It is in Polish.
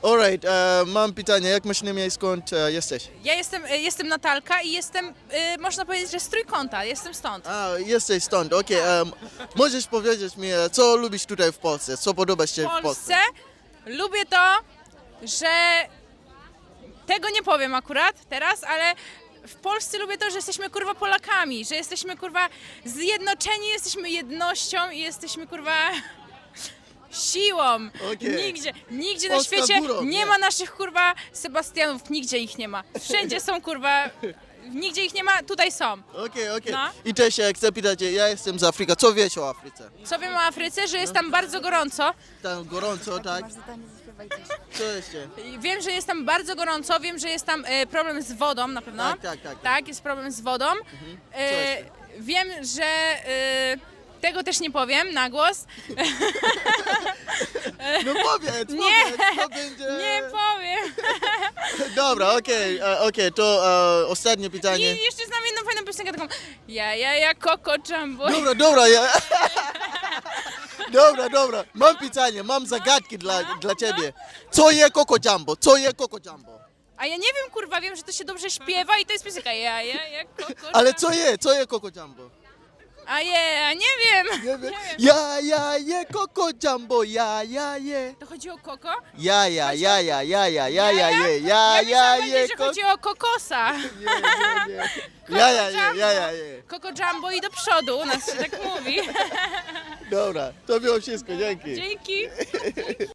Słucham. Alright, e, mam pytanie, jak masz na imię i skąd e, jesteś? Ja jestem, y, jestem Natalka i jestem, y, można powiedzieć, że z trójkąta, jestem stąd. A, jesteś stąd, okej. em, możesz powiedzieć mi, e, co lubisz tutaj w Polsce? Co podoba ci się W w? Polsce lubię to, że tego nie powiem akurat teraz, ale w Polsce lubię to, że jesteśmy kurwa Polakami, że jesteśmy kurwa zjednoczeni, jesteśmy jednością i jesteśmy kurwa siłą. Okej. Nigdzie, nigdzie na świecie górą, nie nie. ma naszych kurwa Sebastianów, nigdzie ich nie ma. Wszędzie są kurwa, nigdzie ich nie ma, tutaj są. Okej, okej. No. I też e, chcę pytać, e, ja jestem z Afryki, co wiesz o Afryce? Co wiem o Afryce, że jest tam bardzo gorąco. Tam gorąco, tak? Masz zadanie, zaśpiewaj coś. Co jeszcze? Wiem, że jest tam bardzo gorąco, wiem, że jest tam e, problem z wodą na pewno. Tak, tak, tak. Tak, jest problem z wodą. E, jeszcze? wiem, że e, tego też nie powiem na głos. No powiedz, Nie. powiedz, to będzie... Nie powiem. Dobra, okej, e, okej, to e, ostatnie I pytanie. jeszcze znam jedną fajną piosenkę taką Ja, ja, ja, Coco Jumbo. Dobra, dobra, ja... Dobra, dobra, mam pytanie, mam zagadki dla, dla ciebie. Co je Coco Jumbo? Co je Coco Jumbo? A ja nie wiem, kurwa, wiem, że to się dobrze śpiewa i to jest piosenka Ja, ja, ja, Coco Ale co je? Co je Coco Jumbo? A je, a nie wiem. Nie wiem. Ja, ja je Coco Jumbo, ja, ja je. To chodzi o Coco? Ja, ja, ja, ja, ja, ja, ja, ja je. Ja Ja, myślałam, je że Coco... chodzi o kokosa. Nie, nie, nie. Ja, ja je, ja, ja je. Coco Jumbo i do przodu, u nas się tak mówi. Dobra, to było wszystko, dzięki. Dzięki.